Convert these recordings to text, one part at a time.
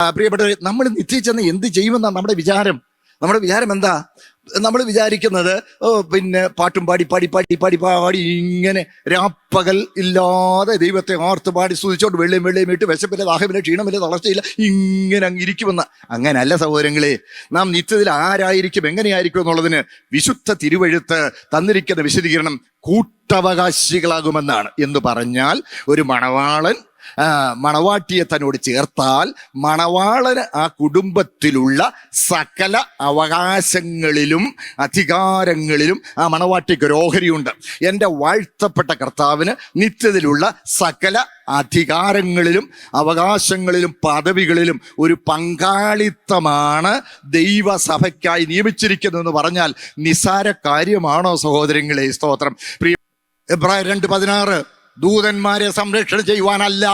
പ്രിയപ്പെട്ടവരെ നമ്മൾ നിത്യത്തിൽ ചെന്ന് എന്ത് ചെയ്യുമെന്നാണ് നമ്മുടെ വിചാരം. നമ്മുടെ വിചാരം എന്താ? നമ്മൾ വിചാരിക്കുന്നത് പിന്നെ പാട്ടും പാടി പാടി പാടി പാടി പാടി ഇങ്ങനെ രാപ്പകൽ ഇല്ലാതെ ദൈവത്തെ ഓർത്ത് പാടി സ്തുതിച്ചോണ്ട് വെള്ളിയും വെള്ളിയും ഇട്ട് വിശപ്പില്ല ദാഹമില്ല ക്ഷീണമില്ല തളർച്ചയില്ല ഇങ്ങനെ അങ്ങ് ഇരിക്കുമെന്ന. അങ്ങനല്ല സഹോദരങ്ങളെ നാം നിത്യത്തിൽ ആരായിരിക്കും എങ്ങനെയായിരിക്കും എന്നുള്ളതിന് വിശുദ്ധ തിരുവഴുത്ത് തന്നിരിക്കുന്ന വിശദീകരണം കൂട്ടവകാശികളാകുമെന്നാണ്. എന്ന് പറഞ്ഞാൽ ഒരു മണവാളൻ മണവാട്ടിയെ തന്നോട് ചേർത്താൽ മണവാളന് ആ കുടുംബത്തിലുള്ള സകല അവകാശങ്ങളിലും അധികാരങ്ങളിലും ആ മണവാട്ടിക്ക് ഒരു ഓഹരിയുണ്ട്. എന്റെ വാഴ്ത്തപ്പെട്ട കർത്താവിന് നിത്യത്തിലുള്ള സകല അധികാരങ്ങളിലും അവകാശങ്ങളിലും പദവികളിലും ഒരു പങ്കാളിത്തമാണ് ദൈവസഭയ്ക്കായി നിയമിച്ചിരിക്കുന്നതെന്ന് പറഞ്ഞാൽ നിസാര കാര്യമാണോ സഹോദരങ്ങളെ സ്തോത്രം? പ്രിയ എബ്രായ രണ്ട് പതിനാറ്. ദൂതന്മാരെ സംരക്ഷണം ചെയ്യുവാനല്ല.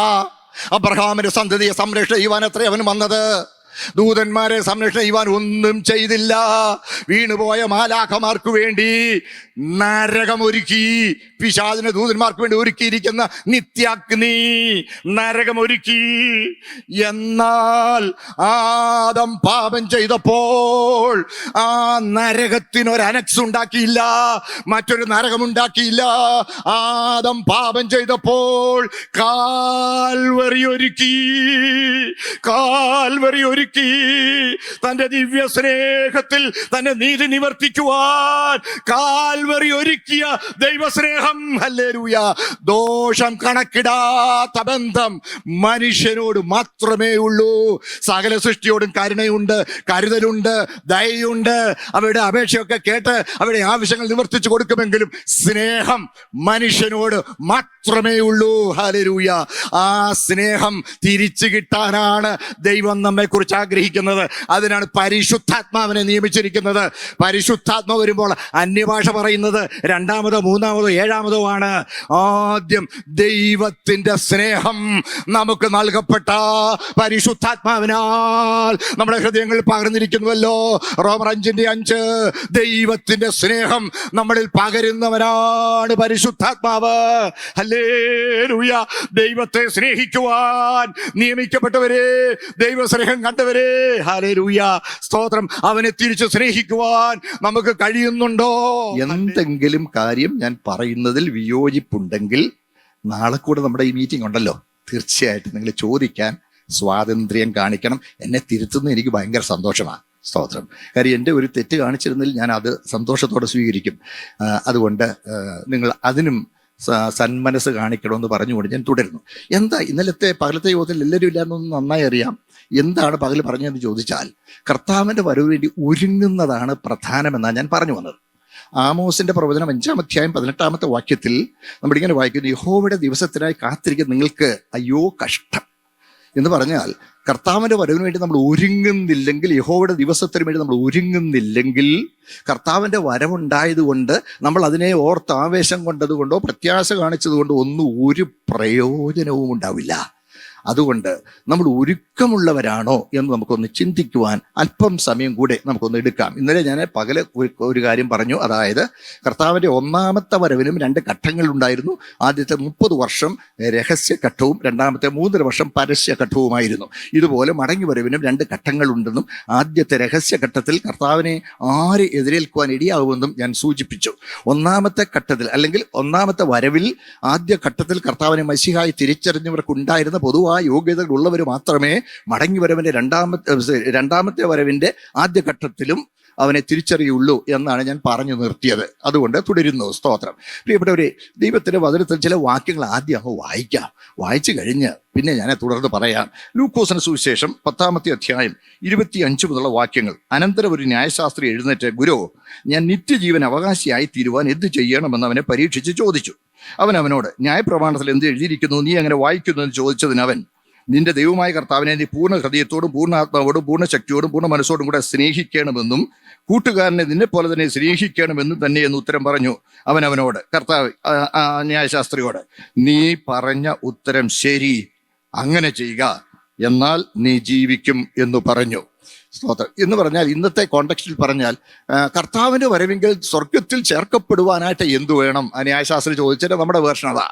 അബ്രഹാമിന്റെ സന്തതിയെ സംരക്ഷണം ചെയ്യുവാൻ അത്ര അവൻ വന്നത്? ദൂതന്മാരെ സംരക്ഷണം ചെയ്യുവാൻ ഒന്നും ചെയ്തില്ല. വീണുപോയ മാലാഖമാർക്ക് വേണ്ടി നരകമൊരുക്കി പിശാദിനെ ദൂതന്മാർക്ക് വേണ്ടി ഒരുക്കിയിരിക്കുന്ന നിത്യാഗ്നി നരകമൊരുക്കി എന്നാൽ ആദം പാപം ചെയ്തപ്പോൾ ആ നരകത്തിനൊരനക്സ് ഉണ്ടാക്കിയില്ല മറ്റൊരു നരകം ഉണ്ടാക്കിയില്ല. ആദം പാപം ചെയ്തപ്പോൾ കാൽവറി ഒരുക്കി കാൽവറി ഒരുക്കി തന്റെ ദിവ്യ സ്നേഹത്തിൽ തന്റെ നീതി നിവർത്തിക്കുവാൻ കാൽവറി ഒരുക്കിയ ദൈവസ്നേഹം. ഹല്ലേലൂയ. ദോഷം കണക്കിടാത്ത ബന്ധം മനുഷ്യനോട് മാത്രമേ ഉള്ളൂ. സകല സൃഷ്ടിയോടും കരുണയുണ്ട് കരുതലുണ്ട് ദയുണ്ട് അവരുടെ അപേക്ഷയൊക്കെ കേട്ട് അവരുടെ ആവശ്യങ്ങൾ നിവർത്തിച്ചു കൊടുക്കുമെങ്കിലും സ്നേഹം മനുഷ്യനോട് മാത്രമേ ഉള്ളൂ. ഹലരൂയ ആ സ്നേഹം തിരിച്ചു കിട്ടാനാണ് ദൈവം നമ്മെ കുറിച്ച് ആഗ്രഹിക്കുന്നത്. അതിനാണ് പരിശുദ്ധാത്മാവിനെ നിയമിച്ചിരിക്കുന്നത്. പരിശുദ്ധാത്മ വരുമ്പോൾ അന്യഭാഷ പറയുന്നത് രണ്ടാമതോ മൂന്നാമതോ ഏഴാമതോ ആണ്. ആദ്യം ദൈവത്തിന്റെ സ്നേഹം നമുക്ക് നൽകപ്പെട്ട പരിശുദ്ധാത്മാവിനാൽ നമ്മുടെ ഹൃദയങ്ങളിൽ പകർന്നിരിക്കുന്നുവല്ലോ. റോമർ അഞ്ചിന്റെ അഞ്ച് ദൈവത്തിന്റെ സ്നേഹം നമ്മളിൽ പകരുന്നവനാണ് പരിശുദ്ധാത്മാവ്. ദൈവത്തെ സ്നേഹിക്കുവാൻ നിയമിക്കപ്പെട്ടവരെ ദൈവസ്നേഹം കണ്ടവരെ ഹല്ലേലൂയ. സ്തോത്രം. അവനെ തിരിച്ചു സ്നേഹിക്കുവാൻ നമുക്ക് കഴിയുന്നുണ്ടോ? എന്തെങ്കിലും കാര്യം ഞാൻ പറയുന്നതിൽ വിയോജിപ്പുണ്ടെങ്കിൽ നാളെ കൂടെ നമ്മുടെ ഈ മീറ്റിംഗ് ഉണ്ടല്ലോ. തീർച്ചയായിട്ടും നിങ്ങൾ ചോദിക്കാൻ സ്വാതന്ത്ര്യം കാണിക്കണം. എന്നെ തിരുത്തുന്നത് എനിക്ക് ഭയങ്കര സന്തോഷമാണ്. സ്തോത്രം. കാര്യം എന്റെ ഒരു തെറ്റ് കാണിച്ചിരുന്നതിൽ ഞാൻ അത് സന്തോഷത്തോടെ സ്വീകരിക്കും. അതുകൊണ്ട് നിങ്ങൾ അതിനും സന്മനസ് കാണിക്കണമെന്ന് പറഞ്ഞുകൊണ്ട് ഞാൻ തുടരുന്നു. എന്താ ഇന്നലത്തെ പകലത്തെ യോഗത്തിൽ എല്ലാവരും ഇല്ലാന്നൊന്നും നന്നായി അറിയാം. എന്താണ് പകൽ പറഞ്ഞതെന്ന് ചോദിച്ചാൽ കർത്താവിന്റെ വരവ് വേണ്ടി ഒരുങ്ങുന്നതാണ് പ്രധാനമെന്നാണ് ഞാൻ പറഞ്ഞു വന്നത്. ആമോസിന്റെ പ്രവചനം അഞ്ചാം അധ്യായം പതിനെട്ടാമത്തെ വാക്യത്തിൽ നമ്മളിങ്ങനെ വായിക്കുന്നു യഹോവയുടെ ദിവസത്തിനായി കാത്തിരിക്കുന്ന നിങ്ങൾക്ക് അയ്യോ കഷ്ടം. എന്ന് പറഞ്ഞാൽ കർത്താവിന്റെ വരവിന് വേണ്ടി നമ്മൾ ഒരുങ്ങുന്നില്ലെങ്കിൽ യഹോവയുടെ ദിവസത്തിന് വേണ്ടി നമ്മൾ ഒരുങ്ങുന്നില്ലെങ്കിൽ കർത്താവിന്റെ വരവുണ്ടായതുകൊണ്ട് നമ്മൾ അതിനെ ഓർത്ത് ആവേശം കൊണ്ടതുകൊണ്ടോ പ്രത്യാശ കാണിച്ചതുകൊണ്ടോ ഒന്നും ഒരു പ്രയോജനവും ഉണ്ടാവില്ല. അതുകൊണ്ട് നമ്മൾ ഒരുക്കമുള്ളവരാണോ എന്ന് നമുക്കൊന്ന് ചിന്തിക്കുവാൻ അല്പം സമയം കൂടെ നമുക്കൊന്ന് എടുക്കാം. ഇന്നലെ ഞാൻ പകൽ ഒരു- കാര്യം പറഞ്ഞു. അതായത് കർത്താവിന്റെ ഒന്നാമത്തെ വരവിനും രണ്ട് ഘട്ടങ്ങളുണ്ടായിരുന്നു ആദ്യത്തെ മുപ്പത് വർഷം രഹസ്യഘട്ടവും രണ്ടാമത്തെ മൂന്നര വർഷം പരസ്യഘട്ടവുമായിരുന്നു ഇതുപോലെ മടങ്ങി വരവിനും രണ്ട് ഘട്ടങ്ങളുണ്ടെന്നും ആദ്യത്തെ രഹസ്യഘട്ടത്തിൽ കർത്താവിനെ ആര് എതിരേൽക്കുവാൻ ഇടയാകുമെന്നും ഞാൻ സൂചിപ്പിച്ചു. ഒന്നാമത്തെ ഘട്ടത്തിൽ അല്ലെങ്കിൽ ഒന്നാമത്തെ വരവിൽ ആദ്യ ഘട്ടത്തിൽ കർത്താവിനെ മസിഹായി തിരിച്ചറിഞ്ഞവർക്ക് ഉണ്ടായിരുന്ന പൊതുവായ യോഗ്യതകൾ ഉള്ളവർ മാത്രമേ മടങ്ങി വരവിന്റെ രണ്ടാമത്തെ രണ്ടാമത്തെ വരവിന്റെ ആദ്യഘട്ടത്തിലും അവനെ തിരിച്ചറിയുള്ളൂ എന്നാണ് ഞാൻ പറഞ്ഞു നിർത്തിയത്. അതുകൊണ്ട് തുടരുന്നു. സ്തോത്രം. പ്രിയപ്പെട്ടവരെ ദൈവത്തിന്റെ വചനത്തിൽ ചില വാക്യങ്ങൾ ആദ്യം അങ്ങ് വായിക്കാം. വായിച്ചു കഴിഞ്ഞ് പിന്നെ ഞാൻ തുടർന്ന് പറയാം. ലൂക്കോസിന് സുവിശേഷം പത്താമത്തെ അധ്യായം ഇരുപത്തി അഞ്ച് മുതലുള്ള വാക്യങ്ങൾ. അനന്തരം ഒരു ന്യായശാസ്ത്രി എഴുന്നേറ്റ് ഗുരു ഞാൻ നിത്യജീവൻ അവകാശിയായി തീരുവാൻ എന്ത് ചെയ്യണമെന്ന് അവനെ പരീക്ഷിച്ച് ചോദിച്ചു. അവൻ അവനോട് ന്യായപ്രമാണത്തിൽ എന്ത് എഴുതിയിരിക്കുന്നു? നീ അങ്ങനെ വായിക്കുന്നു? എന്ന് ചോദിച്ചതിന് അവൻ നിന്റെ ദൈവമായ കർത്താവിനെ നീ പൂർണ ഹൃദയത്തോടും പൂർണ ആത്മാവോടും പൂർണ ശക്തിയോടും പൂർണ മനസ്സോടും കൂടെ സ്നേഹിക്കണമെന്നും കൂട്ടുകാരനെ നിന്നെ പോലെ തന്നെ സ്നേഹിക്കണമെന്നും തന്നെ എന്ന് ഉത്തരം പറഞ്ഞു അവൻ അവനോട് കർത്താവ് ന്യായശാസ്ത്രിയോട് നീ പറഞ്ഞ ഉത്തരം ശരി അങ്ങനെ ചെയ്യുക എന്നാൽ നീ ജീവിക്കും എന്ന് പറഞ്ഞു. സ്തോത്രം. എന്ന് പറഞ്ഞാൽ ഇന്നത്തെ കോണ്ടക്സ്റ്റിൽ പറഞ്ഞാൽ കർത്താവിന്റെ വരവെങ്കിൽ സ്വർഗത്തിൽ ചേർക്കപ്പെടുവാനായിട്ട് എന്തു വേണം? ആ ന്യായശാസ്ത്രി ചോദിച്ചിട്ട് നമ്മുടെ വേർഷൻ അതാ.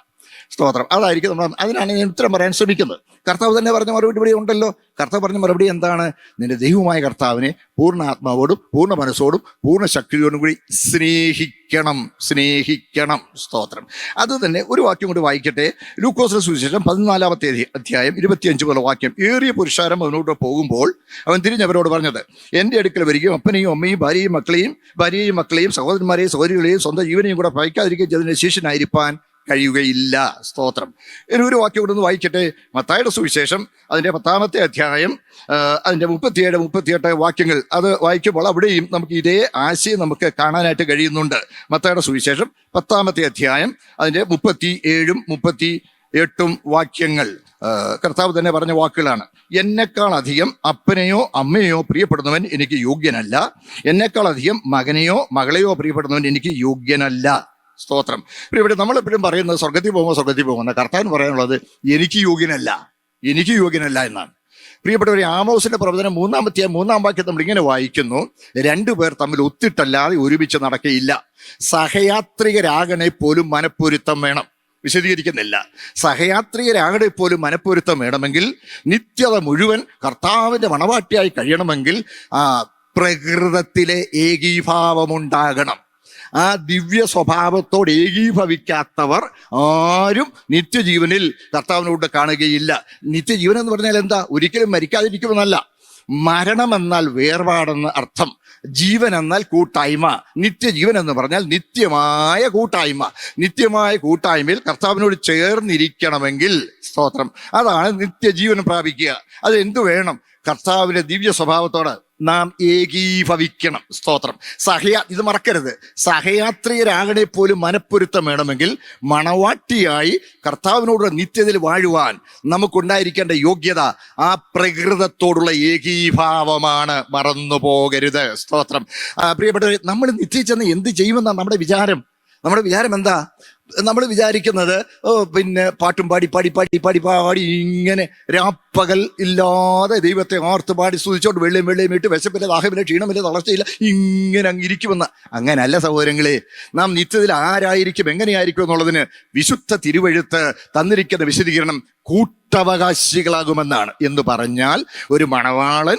സ്തോത്രം. അതായിരിക്കും നമ്മൾ അതിനാണ് ഞാൻ ഉത്തരം പറയാൻ ശ്രമിക്കുന്നത്. കർത്താവ് തന്നെ പറഞ്ഞ മറുപടി ഇവിടെ ഉണ്ടല്ലോ. കർത്താവ് പറഞ്ഞ മറുപടി എന്താണ്? നിന്റെ ദൈവമായ കർത്താവിനെ പൂർണ ആത്മാവോടും പൂർണ മനസ്സോടും പൂർണ ശക്തിയോടും കൂടി സ്നേഹിക്കണം. സ്നേഹിക്കണം. സ്തോത്രം. അത് തന്നെ ഒരു വാക്യം കൂടി വായിക്കട്ടെ. ലൂക്കോസിന് സുവിശേഷം പതിനാലാമത്തെ അധ്യ- അധ്യായം ഇരുപത്തിയഞ്ച് പോലെ വാക്യം. ഏറിയ പുരുഷാരം അവനോട് പോകുമ്പോൾ അവൻ തിരിഞ്ഞവരോട് പറഞ്ഞത് എന്റെ അടുക്കൽ വരികയും അപ്പനെയും അമ്മയും ഭാര്യയും മക്കളെയും ഭാര്യയും മക്കളെയും സഹോദരന്മാരെയും സഹോദരികളെയും സ്വന്തം ജീവനെയും കൂടെ ഭയക്കാതിരിക്കുകയും ചെയ്തതിന് ശിഷ്യനായിരിക്കാൻ കഴിയുകയില്ല. സ്തോത്രം. ഇനി ഒരു വാക്യം കൂടെ ഒന്ന് വായിക്കട്ടെ. മത്തായുടെ സുവിശേഷം അതിന്റെ പത്താമത്തെ അധ്യായം അതിന്റെ മുപ്പത്തിയേഴ് മുപ്പത്തിയെട്ട് വാക്യങ്ങൾ. അത് വായിക്കുമ്പോൾ അവിടെയും നമുക്ക് ഇതേ ആശയം നമുക്ക് കാണാനായിട്ട് കഴിയുന്നുണ്ട്. മത്തായുടെ സുവിശേഷം പത്താമത്തെ അധ്യായം അതിന്റെ മുപ്പത്തി ഏഴും മുപ്പത്തി എട്ടും വാക്യങ്ങൾ കർത്താവ് തന്നെ പറഞ്ഞ വാക്കുകളാണ്. എന്നെക്കാൾ അധികം അപ്പനെയോ അമ്മയോ പ്രിയപ്പെടുന്നവൻ എനിക്ക് യോഗ്യനല്ല. എന്നെക്കാൾ അധികം മകനെയോ മകളെയോ പ്രിയപ്പെടുന്നവൻ എനിക്ക് യോഗ്യനല്ല. സ്തോത്രം. ഇവിടെ നമ്മളെപ്പോഴും പറയുന്നത് സ്വർഗത്തിൽ പോകുമ്പോൾ സ്വർഗത്തിൽ പോകുന്ന കർത്താവിന് പറയാനുള്ളത് എനിക്ക് യോഗ്യനല്ല എനിക്ക് യോഗ്യനല്ല എന്നാണ്. പ്രിയപ്പെട്ടവരെ ആമോസിന്റെ പ്രവചനം മൂന്നാമത്തെ മൂന്നാം വാക്യം നമ്മൾ ഇങ്ങനെ വായിക്കുന്നു. രണ്ടുപേർ തമ്മിൽ ഒത്തിട്ടല്ലാതെ ഒരുമിച്ച് നടക്കയില്ല. സഹയാത്രികരാകണെ പോലും മനപ്പൊരുത്തം വേണം. വിശദീകരിക്കുന്നില്ല. സഹയാത്രികരാകണെ പോലും മനപ്പൊരുത്തം വേണമെങ്കിൽ നിത്യത മുഴുവൻ കർത്താവിന്റെ മണവാട്ടിയായി കഴിയണമെങ്കിൽ ആ പ്രകൃതത്തിലെ ഏകീഭാവമുണ്ടാകണം. ആ ദിവ്യ സ്വഭാവത്തോട് ഏകീഭവിക്കാത്തവർ ആരും നിത്യജീവനിൽ കർത്താവിനോട് കാണുകയില്ല. നിത്യജീവൻ എന്ന് പറഞ്ഞാൽ എന്താ? ഒരിക്കലും മരിക്കാതിരിക്കുമെന്നല്ല മരണം എന്നാൽ വേർപാടെന്ന് അർത്ഥം. ജീവൻ എന്നാൽ കൂട്ടായ്മ. നിത്യജീവൻ എന്ന് പറഞ്ഞാൽ നിത്യമായ കൂട്ടായ്മ. നിത്യമായ കൂട്ടായ്മയിൽ കർത്താവിനോട് ചേർന്നിരിക്കണമെങ്കിൽ സ്തോത്രം. അതാണ് നിത്യജീവൻ പ്രാപിക്കുക. അത് എന്തു വേണം? കർത്താവിന്റെ ദിവ്യ സ്വഭാവത്തോട് നാം ഏകീഭവിക്കണം. സ്തോത്രം. സഹയാ ഇത് മറക്കരുത്. സഹയാത്രികരാകണെ പോലും മനപ്പൊരുത്തം വേണമെങ്കിൽ മണവാട്ടിയായി കർത്താവിനോട് നിത്യതയിൽ വാഴുവാൻ നമുക്കുണ്ടായിരിക്കേണ്ട യോഗ്യത ആ പ്രകൃതത്തോടുള്ള ഏകീഭാവമാണ്. മറന്നു പോകരുത്. സ്തോത്രം. ആ, പ്രിയപ്പെട്ടവരെ നമ്മൾ നിത്യത്തിൽ ചെന്ന് എന്ത് ചെയ്യുമെന്നാണ് നമ്മുടെ വിചാരം. നമ്മുടെ വിചാരം എന്താ? നമ്മൾ വിചാരിക്കുന്നത് പിന്നെ പാട്ടും പാടി പാടി പാടി പാടി പാടി ഇങ്ങനെ രാപ്പകൽ ഇല്ലാതെ ദൈവത്തെ ഓർത്ത് പാടി സ്തുതിച്ചോണ്ട് വെള്ളിയും വെള്ളിയും ഇട്ട് വിശപ്പില്ല ദാഹമില്ല ക്ഷീണമില്ല തളർച്ചയില്ല ഇങ്ങനെ അങ്ങ് ഇരിക്കുമെന്ന. അങ്ങനല്ല സഹോദരങ്ങളെ നാം നിത്യത്തിൽ ആരായിരിക്കും എങ്ങനെയായിരിക്കും എന്നുള്ളതിന് വിശുദ്ധ തിരുവഴുത്ത് തന്നിരിക്കുന്ന വിശദീകരണം കൂട്ടവകാശികളാകുമെന്നാണ്. എന്ന് പറഞ്ഞാൽ ഒരു മണവാളൻ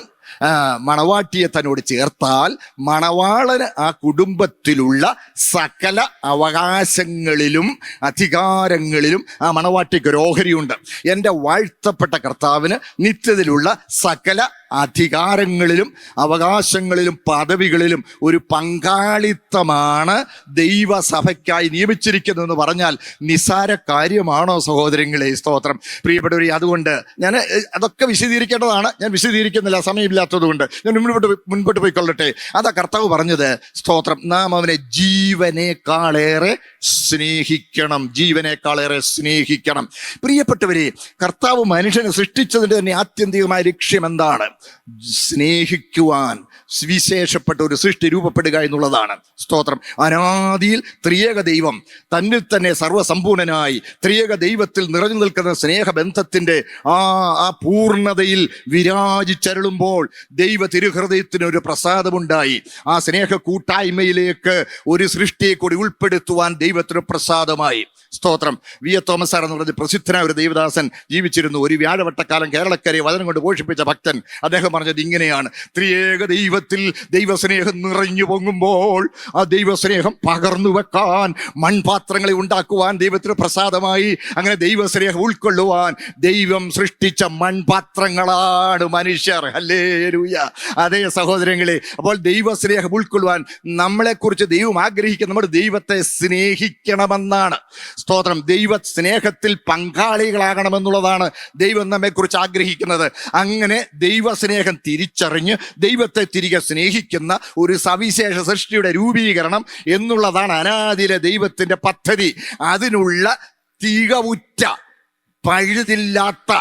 മണവാട്ടിയെ തന്നോട് ചേർത്താൽ മണവാളന് ആ കുടുംബത്തിലുള്ള സകല അവകാശങ്ങളിലും അധികാരങ്ങളിലും ആ മണവാട്ടിക്ക് ഒരു ഓഹരിയുണ്ട്. എന്റെ വാഴ്ത്തപ്പെട്ട കർത്താവിന് നിത്യത്തിലുള്ള സകല അധികാരങ്ങളിലും അവകാശങ്ങളിലും പദവികളിലും ഒരു പങ്കാളിത്തമാണ് ദൈവസഭയ്ക്കായി നിയമിച്ചിരിക്കുന്നതെന്ന് പറഞ്ഞാൽ നിസാര കാര്യമാണോ സഹോദരങ്ങളെ സ്തോത്രം? പ്രിയപ്പെട്ടവരെ അതുകൊണ്ട് ഞാൻ അതൊക്കെ വിശദീകരിക്കേണ്ടതാണ്. ഞാൻ വിശദീകരിക്കുന്നില്ല സമയമില്ലാത്തതുകൊണ്ട് ഞാൻ മുൻപോട്ട് മുൻപോട്ട് പോയിക്കൊള്ളട്ടെ. അതാ കർത്താവ് പറഞ്ഞത് സ്തോത്രം നാം അവനെ ജീവനേക്കാളേറെ സ്നേഹിക്കണം. ജീവനേക്കാളേറെ സ്നേഹിക്കണം. പ്രിയപ്പെട്ടവരെ കർത്താവ് മനുഷ്യനെ സൃഷ്ടിച്ചതിന്റെ തന്നെ ആത്യന്തികമായ ലക്ഷ്യം എന്താണ്? സ്നേഹിക്കുവാൻ വിശേഷപ്പെട്ട ഒരു സൃഷ്ടി രൂപപ്പെടുക എന്നുള്ളതാണ് സ്തോത്രം. അനാദിയിൽ ത്രിയേക ദൈവം തന്നിൽ തന്നെ സർവസമ്പൂർണനായി ത്രിയേക ദൈവത്തിൽ നിറഞ്ഞു നിൽക്കുന്ന സ്നേഹബന്ധത്തിന്റെ ആ ആ പൂർണതയിൽ വിരാജിച്ചരുളുമ്പോൾ ദൈവ തിരുഹൃദയത്തിന് ഒരു പ്രസാദമുണ്ടായി. ആ സ്നേഹ കൂട്ടായ്മയിലേക്ക് ഒരു സൃഷ്ടിയെ കൂടി ഉൾപ്പെടുത്തുവാൻ ദൈവത്തിന് പ്രസാദമായി. സ്തോത്രം. വി. എ. തോമസ് സാർ എന്ന് പറഞ്ഞ പ്രസിദ്ധനായ ഒരു ദൈവദാസൻ ജീവിച്ചിരുന്നു. ഒരു വ്യാഴവട്ടക്കാലം കേരളക്കരയെ വചനം കൊണ്ട് പോഷിപ്പിച്ച ഭക്തൻ അദ്ദേഹം പറഞ്ഞത് ഇങ്ങനെയാണ്. ത്രിയേക ദൈവത്തിൽ ദൈവസ്നേഹം നിറഞ്ഞു പൊങ്ങുമ്പോൾ ആ ദൈവസ്നേഹം പകർന്നു വെക്കാൻ മൺപാത്രങ്ങളെ ഉണ്ടാക്കുവാൻ ദൈവത്തിന് പ്രസാദമായി അങ്ങനെ ദൈവസ്നേഹം ഉൾക്കൊള്ളുവാൻ ദൈവം സൃഷ്ടിച്ച മൺപാത്രങ്ങളാണ് മനുഷ്യർ. അല്ലേ അതേ സഹോദരങ്ങളെ അപ്പോൾ ദൈവസ്നേഹം ഉൾക്കൊള്ളുവാൻ നമ്മളെക്കുറിച്ച് ദൈവം ആഗ്രഹിക്കുന്ന നമ്മുടെ ദൈവത്തെ സ്നേഹിക്കണമെന്നാണ് സ്തോത്രം. ദൈവ സ്നേഹത്തിൽ പങ്കാളികളാകണമെന്നുള്ളതാണ് ദൈവം നമ്മെക്കുറിച്ച് ആഗ്രഹിക്കുന്നത്. അങ്ങനെ ദൈവസ്നേഹം തിരിച്ചറിഞ്ഞ് ദൈവത്തെ തിരികെ സ്നേഹിക്കുന്ന ഒരു സവിശേഷ സൃഷ്ടിയുടെ രൂപീകരണം എന്നുള്ളതാണ് അനാദിലെ ദൈവത്തിന്റെ പദ്ധതി. അതിനുള്ള തികവുറ്റ പഴുതില്ലാത്ത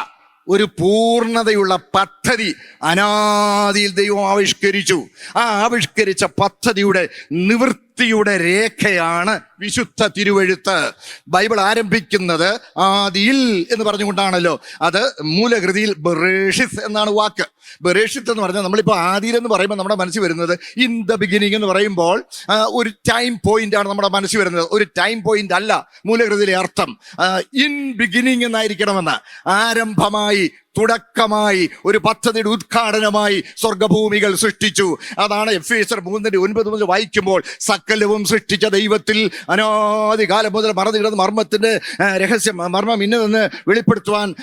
ഒരു പൂർണതയുള്ള പദ്ധതി അനാദിയിൽ ദൈവം ആവിഷ്കരിച്ചു. ആ ആവിഷ്കരിച്ച പദ്ധതിയുടെ നിവൃത്തി വൃത്തിയുടെ രേഖയാണ് വിശുദ്ധ തിരുവഴുത്ത്. ബൈബിൾ ആരംഭിക്കുന്നത് ആദിയിൽ എന്ന് പറഞ്ഞുകൊണ്ടാണല്ലോ. അത് മൂലകൃതിയിൽ ബറേഷിസ് എന്നാണ് വാക്ക്. ബറേഷിത്ത് എന്ന് പറഞ്ഞാൽ നമ്മളിപ്പോൾ ആദിയിൽ എന്ന് പറയുമ്പോൾ നമ്മുടെ മനസ്സിൽ വരുന്നത് ഇൻ ദ ബിഗിനിങ് എന്ന് പറയുമ്പോൾ ഒരു ടൈം പോയിന്റ് ആണ് നമ്മുടെ മനസ്സിൽ വരുന്നത്. ഒരു ടൈം പോയിന്റ് അല്ല മൂലകൃതിയിലെ അർത്ഥം. ഇൻ ബിഗിനിങ് എന്നായിരിക്കണമെന്ന്. ആരംഭമായി തുടക്കമായി ഒരു പദ്ധതിയുടെ ഉദ്ഘാടനമായി സ്വർഗഭൂമികൾ സൃഷ്ടിച്ചു. അതാണ് എഫ് എസ് മൂന്നിന്റെ ഒൻപത് മുതൽ വായിക്കുമ്പോൾ സകലവും സൃഷ്ടിച്ച ദൈവത്തിൽ അനാദികാലം മുതൽ മറന്നു കിടന്ന മർമ്മത്തിന്റെ രഹസ്യം മർമ്മം ഇന്നതെന്ന് വെളിപ്പെടുത്തുവാൻ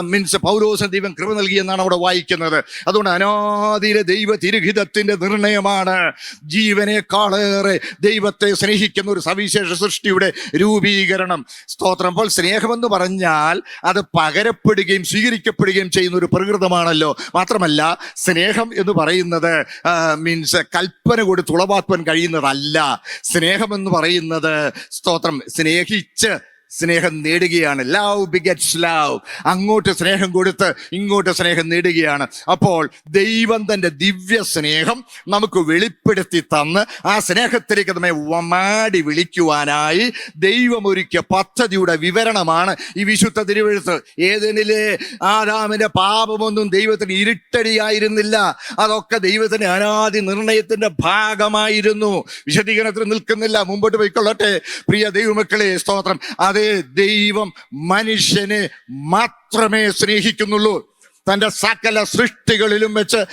മീൻസ് പൗരോസൻ ദൈവം കൃപ നൽകി എന്നാണ് അവിടെ വായിക്കുന്നത്. അതുകൊണ്ട് അനാദിയിലെ ദൈവ തിരുഹിതത്തിന്റെ നിർണയമാണ്. ജീവനേക്കാളേറെ ദൈവത്തെ സ്നേഹിക്കുന്ന ഒരു സവിശേഷ സൃഷ്ടിയുടെ രൂപീകരണം. സ്തോത്രം. അപ്പോൾ സ്നേഹമെന്ന് പറഞ്ഞാൽ അത് പകരപ്പെടുകയും സ്വീകരിക്കപ്പെടുകയും ചെയ്യുന്ന ഒരു പ്രകൃതമാണല്ലോ. മാത്രമല്ല സ്നേഹം എന്ന് പറയുന്നത് മീൻസ് കൽപ്പന കൂടി തുളവാക്കുവാൻ കഴിയുന്നതല്ല. സ്നേഹം എന്ന് പറയുന്നത് സ്തോത്രം. സ്നേഹിച്ച് സ്നേഹം നേടുകയാണ്. ലവ് ബിഗറ്റ്സ് ലവ് അങ്ങോട്ട് സ്നേഹം കൊടുത്ത് ഇങ്ങോട്ട് സ്നേഹം നേടുകയാണ്. അപ്പോൾ ദൈവം തന്റെ ദിവ്യ സ്നേഹം നമുക്ക് വെളിപ്പെടുത്തി തന്ന് ആ സ്നേഹത്തിലേക്ക് നമ്മെ വമാടി വിളിക്കുവാനായി ദൈവം ഒരുക്കിയ പദ്ധതിയുടെ വിവരണമാണ് ഈ വിശുദ്ധ തിരുവെഴുത്ത്. ഏതെനിലെ ആദാമിന്റെ പാപമൊന്നും ദൈവത്തിന് ഇരുട്ടടിയായിരുന്നില്ല. അതൊക്കെ ദൈവത്തിന്റെ അനാദി നിർണയത്തിന്റെ ഭാഗമായിരുന്നു. വിശദീകരണത്തിൽ നിൽക്കുന്നില്ല. മുമ്പോട്ട് പോയിക്കൊള്ളട്ടെ. പ്രിയ ദൈവമക്കളെ സ്തോത്രം. അതേ ദൈവം മനുഷ്യനെ മാത്രമേ സ്നേഹിക്കുന്നുള്ളൂ. തന്റെ സകല സൃഷ്ടികളിലും വെച്ച്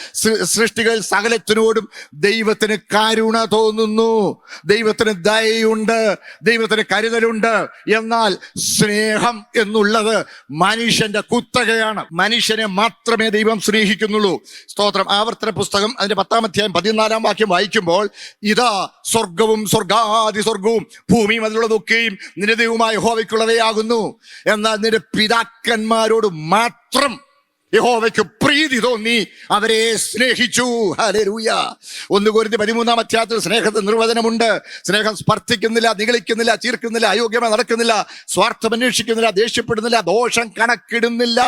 സൃഷ്ടികൾ സകലത്തിനോടും ദൈവത്തിന് കരുണ തോന്നുന്നു. ദൈവത്തിന് ദയുണ്ട് ദൈവത്തിന് കരുതലുണ്ട്. എന്നാൽ സ്നേഹം എന്നുള്ളത് മനുഷ്യന്റെ കുത്തകയാണ്. മനുഷ്യനെ മാത്രമേ ദൈവം സ്നേഹിക്കുന്നുള്ളൂ. സ്തോത്രം. ആവർത്തന പുസ്തകം അതിന്റെ പത്താം അധ്യായം പതിനാലാം വാക്യം വായിക്കുമ്പോൾ ഇതാ സ്വർഗവും സ്വർഗാദി സ്വർഗവും ഭൂമിയും അതിലുള്ളതൊക്കെയും നിന്റെ ദൈവമായ ഹോവയ്ക്കുള്ളവയാകുന്നു എന്നാൽ നിന്റെ പിതാക്കന്മാരോട് മാത്രം യഹോവയ്ക്ക് പ്രീതി തോന്നി. അവരെ സ്നേഹിച്ചു. ഹലരൂയ ഒന്ന് കോരിന്തി പതിമൂന്നാം അധ്യായത്തിൽ സ്നേഹത്തിന് നിർവചനമുണ്ട്. സ്നേഹം സ്പർശിക്കുന്നില്ല നിഗളിക്കുന്നില്ല ചീർക്കുന്നില്ല അയോഗ്യമായി നടക്കുന്നില്ല സ്വാർത്ഥം അന്വേഷിക്കുന്നില്ല ദേഷ്യപ്പെടുന്നില്ല ദോഷം കണക്കിടുന്നില്ല.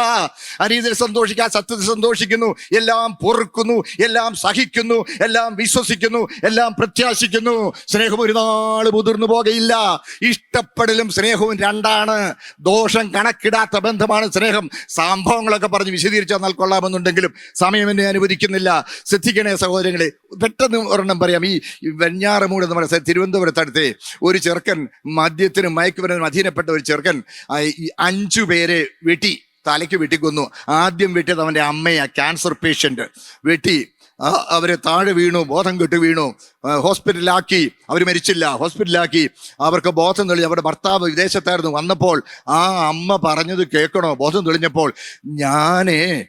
അനീതി സന്തോഷിക്കാൻ സത്യത്തിൽ സന്തോഷിക്കുന്നു. എല്ലാം പൊറുക്കുന്നു എല്ലാം സഹിക്കുന്നു എല്ലാം വിശ്വസിക്കുന്നു എല്ലാം പ്രത്യാശിക്കുന്നു. സ്നേഹം ഒരു നാൾ മുതിർന്നു പോകയില്ല ഇഷ്ടപ്പെടലും സ്നേഹവും രണ്ടാണ്. ദോഷം കണക്കിടാത്ത ബന്ധമാണ് സ്നേഹം. സംഭവങ്ങളൊക്കെ പറഞ്ഞ് വിശദീകരിച്ചു തന്നാൽ കൊള്ളാമെന്നുണ്ടെങ്കിലും സമയം എന്നെ അനുവദിക്കുന്നില്ല. ശ്രദ്ധിക്കണേ സഹോദരങ്ങളെ പെട്ടെന്ന് ഒരെണ്ണം പറയാം. ഈ വെഞ്ഞാറമൂട് നമ്മുടെ സ്ഥ- തിരുവനന്തപുരത്തടുത്ത് ഒരു ചെറുക്കൻ മദ്യത്തിനും മയക്കുമരുന്നിനും അധീനപ്പെട്ട ഒരു ചെറുക്കൻ ഈ അഞ്ചു പേരെ വെട്ടി തലയ്ക്ക് വെട്ടിക്കൊന്നു. ആദ്യം വെട്ടിയത് അവന്റെ അമ്മയാണ് ക്യാൻസർ പേഷ്യന്റ് വെട്ടി അവരെ താഴെ വീണു ബോധം കെട്ട് വീണു. ഹോസ്പിറ്റലിലാക്കി. അവർ മരിച്ചില്ല. ഹോസ്പിറ്റലിലാക്കി. അവർക്ക് ബോധം തെളിഞ്ഞു. അവരുടെ ഭർത്താവ് വിദേശത്തായിരുന്നു. വന്നപ്പോൾ ആ അമ്മ പറഞ്ഞത് കേൾക്കണോ? ബോധം തെളിഞ്ഞപ്പോൾ ഞാനെ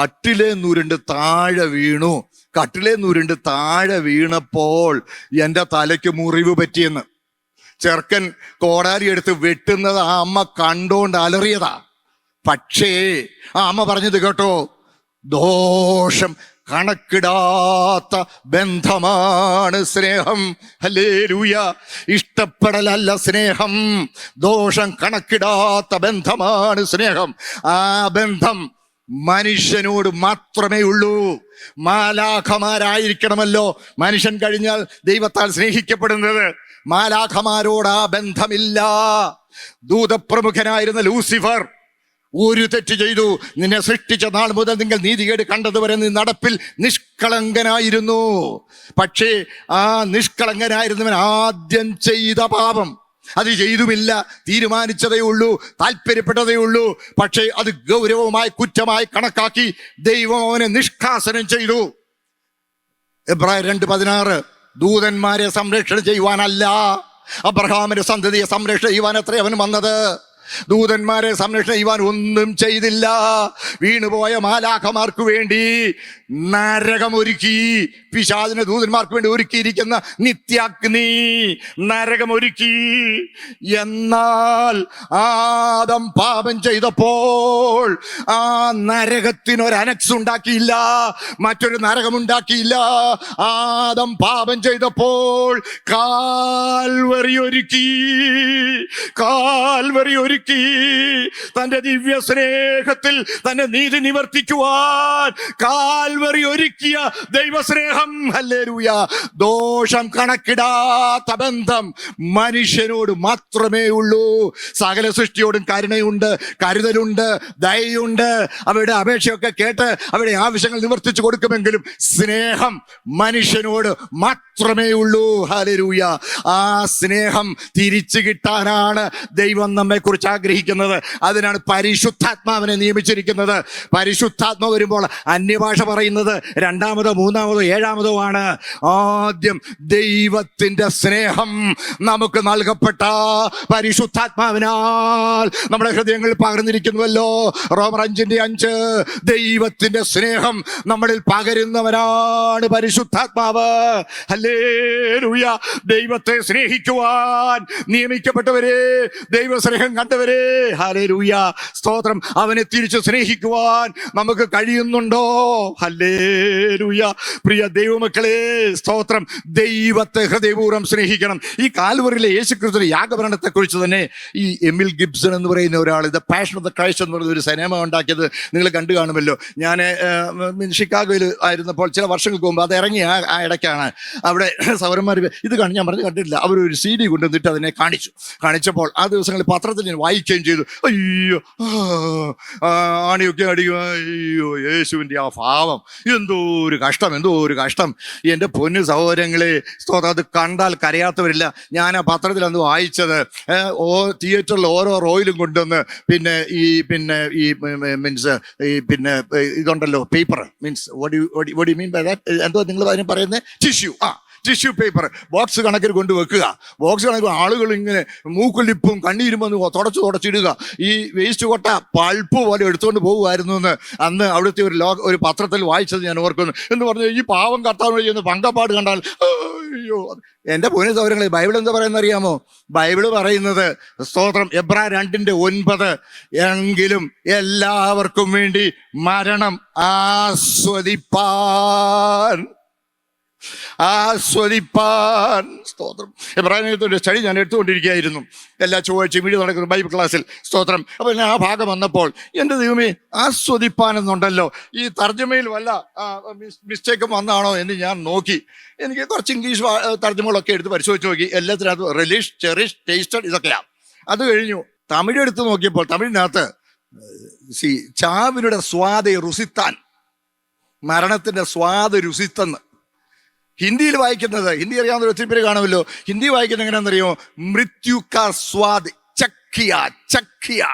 കട്ടിലെ നുരുണ്ട് താഴെ വീണു. കട്ടിലെ നുരുണ്ട് താഴെ വീണപ്പോൾ എന്റെ തലയ്ക്ക് മുറിവ് പറ്റിയെന്ന്. ചെറുക്കൻ കോടാരി എടുത്ത് വെട്ടുന്നത് ആ അമ്മ കണ്ടോണ്ട് അലറിയതാ. പക്ഷേ ആ അമ്മ പറഞ്ഞത് കേട്ടോ ദോഷം കണക്കിടാത്ത ബന്ധമാണ് സ്നേഹം. ഹല്ലേലൂയ. ഇഷ്ടപ്പെടലല്ല സ്നേഹം. ദോഷം കണക്കിടാത്ത ബന്ധമാണ് സ്നേഹം. ആ ബന്ധം മനുഷ്യനോട് മാത്രമേ ഉള്ളൂ. മാലാഖമാരായിരിക്കണമല്ലോ. മനുഷ്യൻ കഴിഞ്ഞാൽ ദൈവത്താൽ സ്നേഹിക്കപ്പെടുന്നത്. മാലാഖമാരോട് ആ ബന്ധമില്ല. ദൂതപ്രമുഖനായിരുന്ന ലൂസിഫർ ഒരു തെറ്റ് ചെയ്തു. നിന്നെ സൃഷ്ടിച്ച നാൾ മുതൽ നിങ്ങൾ നീതികേട് കണ്ടതുവരെ നീ നടപ്പിൽ നിഷ്കളങ്കനായിരുന്നു. പക്ഷേ ആ നിഷ്കളങ്കനായിരുന്നവൻ ആദ്യം ചെയ്ത പാപം. അത് ചെയ്തുമില്ല തീരുമാനിച്ചതേ ഉള്ളൂ താല്പര്യപ്പെട്ടതേ ഉള്ളൂ. പക്ഷേ അത് ഗൗരവമായി കുറ്റമായി കണക്കാക്കി ദൈവം അവനെ നിഷ്കാസനം ചെയ്തു. എബ്രാഹിം രണ്ട് പതിനാറ് ദൂതന്മാരെ സംരക്ഷണം ചെയ്യുവാനല്ല. അബ്രഹാമിന്റെ സന്തതിയെ സംരക്ഷണം ചെയ്യുവാൻ അത്ര അവൻ വന്നത്. ദൂതന്മാരെ സംരക്ഷണം ചെയ്യുവാൻ ഒന്നും ചെയ്തില്ല. വീണുപോയ മാലാഖമാർക്ക് വേണ്ടി നരകമൊരുക്കി പിശാദിനെ ദൂതന്മാർക്ക് വേണ്ടി ഒരുക്കിയിരിക്കുന്ന നിത്യാഗ്നി നരകമൊരുക്കി എന്നാൽ ആദം പാപം ചെയ്തപ്പോൾ ആ നരകത്തിന് ഒരു ഉണ്ടാക്കിയില്ല മറ്റൊരു നരകമുണ്ടാക്കിയില്ല ആദം പാപം ചെയ്തപ്പോൾ കാൽവറി ഒരുക്കി കാൽവറി ഒരുക്കി ഒരുക്കി. തന്റെ ദിവ്യ സ്നേഹത്തിൽ തന്റെ നീതി നിവർത്തിക്കുവാൻ കാൽവറി ഒരുക്കിയ ദൈവസ്നേഹം. ഹല്ലേലൂയ. ദോഷം കണക്കിടാത്ത ബന്ധം മനുഷ്യനോട് മാത്രമേ ഉള്ളൂ. സകല സൃഷ്ടിയോടും കരുണയുണ്ട് കരുതലുണ്ട് ദയുണ്ട് അവരുടെ അപേക്ഷയൊക്കെ കേട്ട് അവരുടെ ആവശ്യങ്ങൾ നിവർത്തിച്ചു കൊടുക്കുമെങ്കിലും സ്നേഹം മനുഷ്യനോട് മാത്രമേ ഉള്ളൂ. ഹല്ലേലൂയ. ആ സ്നേഹം തിരിച്ചു കിട്ടാനാണ് ദൈവം നമ്മെ കുറിച്ച് ആഗ്രഹിക്കുന്നത് അതിനാണ് പരിശുദ്ധാത്മാവിനെ നിയമിച്ചിരിക്കുന്നത്. പരിശുദ്ധാത്മ വരുമ്പോൾ അന്യഭാഷ പറയുന്നത് രണ്ടാമതോ മൂന്നാമതോ ഏഴാമതോ ആണ്. ആദ്യം ദൈവത്തിന്റെ സ്നേഹം നമുക്ക് നൽകപ്പെട്ട പരിശുദ്ധാത്മാവിനാൽ നമ്മുടെ ഹൃദയങ്ങളിൽ പകർന്നിരിക്കുന്നുവല്ലോ. റോമർ അഞ്ചിന്റെ അഞ്ച് ദൈവത്തിന്റെ സ്നേഹം നമ്മളിൽ പകരുന്നവനാണ് പരിശുദ്ധാത്മാവ്. ദൈവത്തെ സ്നേഹിക്കുവാൻ നിയമിക്കപ്പെട്ടവരെ ദൈവസ്നേഹം കണ്ടവരെ രൂയ സ്തോത്രം. അവനെ തിരിച്ചു സ്നേഹിക്കുവാൻ നമുക്ക് കഴിയുന്നുണ്ടോ? ഹല്ലേലൂയ. പ്രിയ ദൈവമക്കളെ സ്തോത്രം. ദൈവത്തെ ഹൃദയപൂർവം സ്നേഹിക്കണം. ഈ കാൽവറിലെ യേശുക്രിസ്തു യാഗഭരണത്തെ കുറിച്ച് തന്നെ ഈ എമിൽ ഗിബ്സൺ എന്ന് പറയുന്ന ഒരാൾ ഇത് പാഷൻ ഓഫ് ദ ക്രൈസ്റ്റ് എന്ന് പറയുന്ന ഒരു സിനിമ ഉണ്ടാക്കിയത് നിങ്ങൾ കണ്ടു കാണുമല്ലോ. ഞാൻ ഷിക്കാഗോയിൽ ആയിരുന്നപ്പോൾ ചില വർഷങ്ങൾക്ക് മുമ്പ് അത് ഇറങ്ങി ആ- ഇടയ്ക്കാണ്. അവിടെ സൗരന്മാർ ഇത് കണ്ടു ഞാൻ പറഞ്ഞു കണ്ടിട്ടില്ല. അവർ ഒരു സി ഡി കൊണ്ടുവന്നിട്ട് അതിനെ കാണിച്ചു. കാണിച്ചപ്പോൾ ആ ദിവസങ്ങളിൽ പത്രത്തിൽ ഞാൻ വായിക്കുകയും ചെയ്തു. അയ്യോ ആണിയൊക്കെ അടിക്കും അയ്യോ യേശുവിന്റെ ആ ഭാവം. എന്തോ ഒരു കഷ്ടം എന്തോ ഒരു കഷ്ടം. എന്റെ പൊന്നു സഹോദരങ്ങളെ അത് കണ്ടാൽ കരയാത്തവരില്ല. ഞാൻ ആ പത്രത്തിൽ അന്ന് വായിച്ചത്. ഓ തിയേറ്ററിൽ ഓരോ റോയിലും കൊണ്ടുവന്ന് പിന്നെ ഈ പിന്നെ ഈ മീൻസ് ഈ പിന്നെ ഇതുണ്ടല്ലോ പേപ്പർ മീൻസ് വടി മീൻ ബൈ എന്തോ നിങ്ങൾ അതിന് പറയുന്നത് ടിഷ്യൂ ആ ടിഷ്യൂ പേപ്പർ ബോക്സ് കണക്കിൽ കൊണ്ട് വെക്കുക ബോക്സ് കണക്കിൽ ആളുകൾ ഇങ്ങനെ മൂക്കൊലിപ്പും കണ്ണീരും വന്ന് തുടച്ച് തുടച്ചിടുക. ഈ വേസ്റ്റ് കൊട്ട പൾപ്പ് പോലെ എടുത്തുകൊണ്ട് പോകുമായിരുന്നു എന്ന് അന്ന് അവിടുത്തെ ഒരു ലോക ഒരു പത്രത്തിൽ വായിച്ചത് ഞാൻ ഓർക്കുന്നു. എന്ന് പറഞ്ഞു ഈ പാവം കർത്താവ് ചെയ്യുന്ന പങ്കപ്പാട് കണ്ടാൽ അയ്യോ എന്റെ പൊന്നു സൗരങ്ങളെ ബൈബിൾ എന്താ പറയുന്നത് അറിയാമോ ബൈബിൾ പറയുന്നത് സ്തോത്രം എബ്രാ രണ്ടിന്റെ ഒൻപത് എങ്കിലും എല്ലാവർക്കും വേണ്ടി മരണം ആസ്വദിപ്പാൻ ആസ്വദിപ്പാൻ. സ്തോത്രം. എബ്രാഹിമത്തിന്റെ സ്റ്റഡി ഞാൻ എടുത്തുകൊണ്ടിരിക്കുകയായിരുന്നു. എല്ലാ ചൊവ്വാഴ്ചയും വീട് നടക്കുന്ന ബൈബിൾ ക്ലാസ്സിൽ. സ്തോത്രം. അപ്പോൾ ഞാൻ ആ ഭാഗം വന്നപ്പോൾ എന്റെ ദൈവമേ ആസ്വദിപ്പാൻ എന്നുണ്ടല്ലോ. ഈ തർജമയിൽ വല്ല മിസ്റ്റേക്ക് വന്നാണോ എന്ന് ഞാൻ നോക്കി. എനിക്ക് കുറച്ച് ഇംഗ്ലീഷ് തർജമകളൊക്കെ എടുത്ത് പരിശോധിച്ച് നോക്കി. എല്ലാത്തിനകത്തും റിലീഷ് ചെറിഷ് ടേസ്റ്റഡ് ഇതൊക്കെയാണ്. അത് കഴിഞ്ഞു. തമിഴ് എടുത്ത് നോക്കിയപ്പോൾ തമിഴിനകത്ത് സി ചാവിനുടെ സ്വാദ് രുസിത്താൻ മരണത്തിന്റെ സ്വാദ് രുസിത്തെന്ന് ഹിന്ദിയിൽ വായിക്കുന്നത്. ഹിന്ദി അറിയാവുന്ന ഒത്തിരി പേര് കാണുമല്ലോ. ഹിന്ദി വായിക്കുന്നത് എങ്ങനെയാണെന്നറിയോ? മൃത്യു കാ സ്വാദ് ചക്കിയ ചക്കിയ.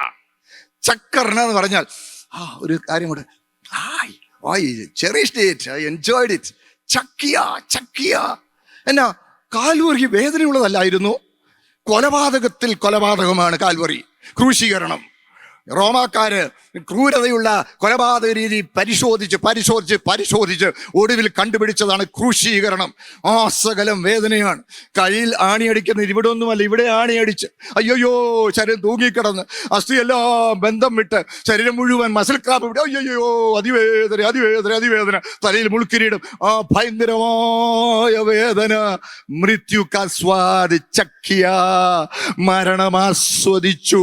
ചക്കർണ എന്ന് പറഞ്ഞാൽ ആ ഒരു കാര്യം കൂടെ. ചെറിയ ഐ എൻജോയ്ഡ് ഇറ്റ് ചക്കിയ ചക്കിയ. എന്നാ കാൽവറി വേദനയുള്ളതല്ലായിരുന്നു? കൊലപാതകത്തിൽ കൊലപാതകമാണ് കാൽവറി. ക്രൂശീകരണം. റോമാക്കാര് ക്രൂരതയുള്ള കൊലപാതക രീതി പരിശോധിച്ച് പരിശോധിച്ച് പരിശോധിച്ച് ഒടുവിൽ കണ്ടുപിടിച്ചതാണ് ക്രൂശീകരണം. ആ സകലം വേദനയാണ്. കയ്യിൽ ആണിയടിക്കുന്നത് ഇവിടെ ഒന്നുമല്ല ഇവിടെ ആണിയടിച്ച്. അയ്യോയ്യോ ശരീരം തൂങ്ങിക്കിടന്ന്. അസ്ഥിയെല്ലാം ബന്ധം വിട്ട് ശരീരം മുഴുവൻ മസിൽ ക്രാപ്പ് വിട്ട് അയ്യോയ്യോ അതിവേദന അതിവേദന അതിവേദന. തലയിൽ മുൾക്കിരീടും. ആ ഭയങ്കരമായ വേദന. മൃത്യു കസ്വാദ് ചക്കിയ മരണമാസ്വദിച്ചു.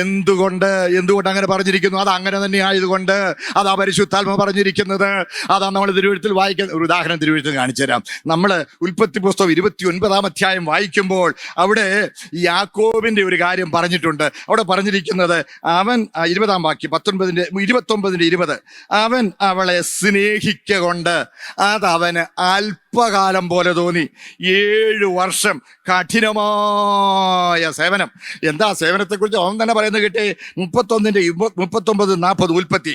എന്തുകൊണ്ട് എന്തുകൊണ്ട് അങ്ങനെ പറഞ്ഞിരിക്കുന്നു. അത് അങ്ങനെ തന്നെ ആയതുകൊണ്ട് അതാ പരിശുദ്ധാത്മ പറഞ്ഞിരിക്കുന്നത്. അതാ നമ്മൾ തിരുവഴുത്തിൽ വായിക്കുന്ന ഒരു ഉദാഹരണം തിരുവഴുത്തിൽ കാണിച്ചു തരാം. നമ്മൾ ഉൽപ്പത്തി പുസ്തകം ഇരുപത്തി ഒൻപതാം അധ്യായം വായിക്കുമ്പോൾ അവിടെ യാക്കോബിന്റെ ഒരു കാര്യം പറഞ്ഞിട്ടുണ്ട്. അവിടെ പറഞ്ഞിരിക്കുന്നത് അവൻ ഇരുപതാം വാക്യം പത്തൊൻപതിന്റെ ഇരുപത്തൊമ്പതിന്റെ ഇരുപത്. അവൻ അവളെ സ്നേഹിക്ക കൊണ്ട് അത് അവന് അല്പകാലം പോലെ തോന്നി. ഏഴ് വർഷം കഠിനമായ സേവനം. എന്താ സേവനത്തെക്കുറിച്ച് അവൻ തന്നെ പറയുന്നത് കേട്ടേ? മുപ്പത്തൊന്നിന്റെ മുപ്പത്തൊമ്പത് നാൽപ്പത് ഉൽപ്പത്തി.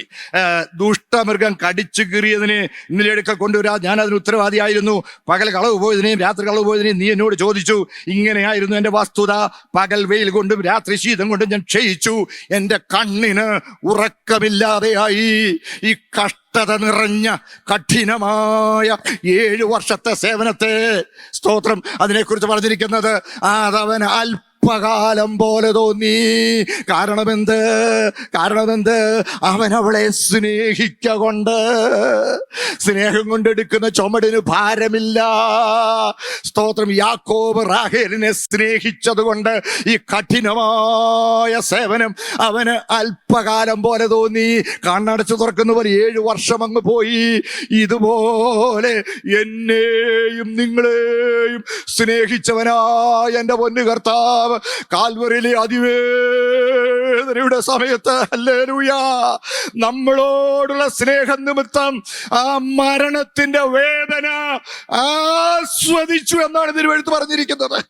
ദുഷ്ടമൃഗം കടിച്ചു കീറിയതിന് ഇന്നലെ എടുക്കൽ കൊണ്ടുവരാ ഞാൻ അതിന് ഉത്തരവാദിയായിരുന്നു. പകൽ കളവ് പോയതിനെയും രാത്രി കളവ് പോയതിനെയും നീ എന്നോട് ചോദിച്ചു. ഇങ്ങനെയായിരുന്നു എന്റെ വസ്തുത. പകൽ വെയിൽ കൊണ്ടും രാത്രി ശീതം കൊണ്ടും ഞാൻ ക്ഷയിച്ചു. എന്റെ കണ്ണിന് ഉറക്കമില്ലാതെയായി. ഈ കഷ്ടത നിറഞ്ഞ കഠിനമായ ഏഴു വർഷത്തെ സേവനത്തെ സ്തോത്രം അതിനെക്കുറിച്ച് പറഞ്ഞിരിക്കുന്നത് അതവൻ അല്പ അല്പകാലം പോലെ തോന്നി. കാരണമെന്ത്? കാരണമെന്ത്? അവൻ അവളെ സ്നേഹിക്ക കൊണ്ട് സ്നേഹം കൊണ്ടെടുക്കുന്ന ചുമടിന് ഭാരമില്ല. സ്തോത്രം യാക്കോബ് റാഹേലിനെ സ്നേഹിച്ചത് കൊണ്ട് ഈ കഠിനമായ സേവനം അവന് അല്പകാലം പോലെ തോന്നി. കണ്ണടച്ചു തുറക്കുന്ന പോലെ ഏഴു വർഷം അങ്ങ് പോയി. ഇതുപോലെ എന്നെയും നിങ്ങളെയും സ്നേഹിച്ചവനായ എന്റെ പൊന്നു കർത്താവ് കാൽവറിയിലെ അതിവേദനയുടെ സമയത്ത് അല്ലേലൂയ നമ്മളോടുള്ള സ്നേഹം നിമിത്തം ആ മരണത്തിന്റെ വേദന ആസ്വദിച്ചു എന്നാണ് തിരുവെഴുത്ത് പറഞ്ഞിരിക്കുന്നത്.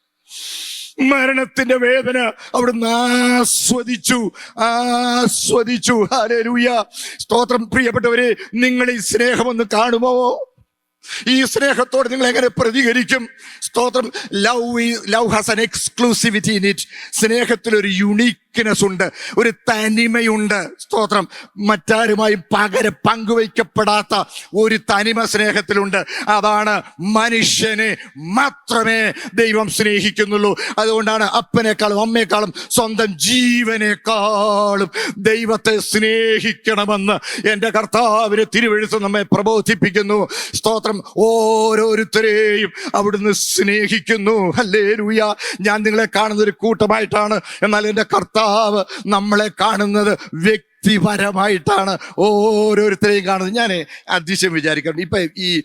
മരണത്തിന്റെ വേദന അവിടുന്ന് ആസ്വദിച്ചു ആസ്വദിച്ചു. ഹാലേലൂയ സ്തോത്രം പ്രിയപ്പെട്ടവരെ നിങ്ങൾ ഈ സ്നേഹമൊന്ന് കാണുമോ? ഈ സ്നേഹത്തോട് നിങ്ങൾ എങ്ങനെ പ്രതികരിക്കും? സ്തോത്രം. Love love has an exclusivity in it സ്നേഹത്തിൽ ഒരു യുണീക്ക്നെസ് ഉണ്ട്. ഒരു തനിമയുണ്ട്. സ്തോത്രം. മറ്റാരുമായി പകര പങ്കുവയ്ക്കപ്പെടാത്ത ഒരു തനിമ സ്നേഹത്തിലുണ്ട്. അതാണ് മനുഷ്യനെ മാത്രമേ ദൈവം സ്നേഹിക്കുന്നുള്ളൂ. അതുകൊണ്ടാണ് അപ്പനേക്കാളും അമ്മയെക്കാളും സ്വന്തം ജീവനേക്കാളും ദൈവത്തെ സ്നേഹിക്കണമെന്ന് എന്റെ കർത്താവിന് തിരുവെഴുത്ത് നമ്മെ പ്രബോധിപ്പിക്കുന്നു. സ്തോത്രം. ഓരോരുത്തരെയും അവിടുന്ന് സ്നേഹിക്കുന്നു. അല്ലേ ലൂയ ഞാൻ നിങ്ങളെ കാണുന്ന ഒരു കൂട്ടമായിട്ടാണ്. എന്നാൽ എന്റെ കർത്താവ് നമ്മളെ കാണുന്നത് വ്യക്തിപരമായിട്ടാണ് ഓരോരുത്തരെയും കാണുന്നത്. ഞാൻ അതിശയം വിചാരിക്കാറുണ്ട്. ഇപ്പൊ ഈ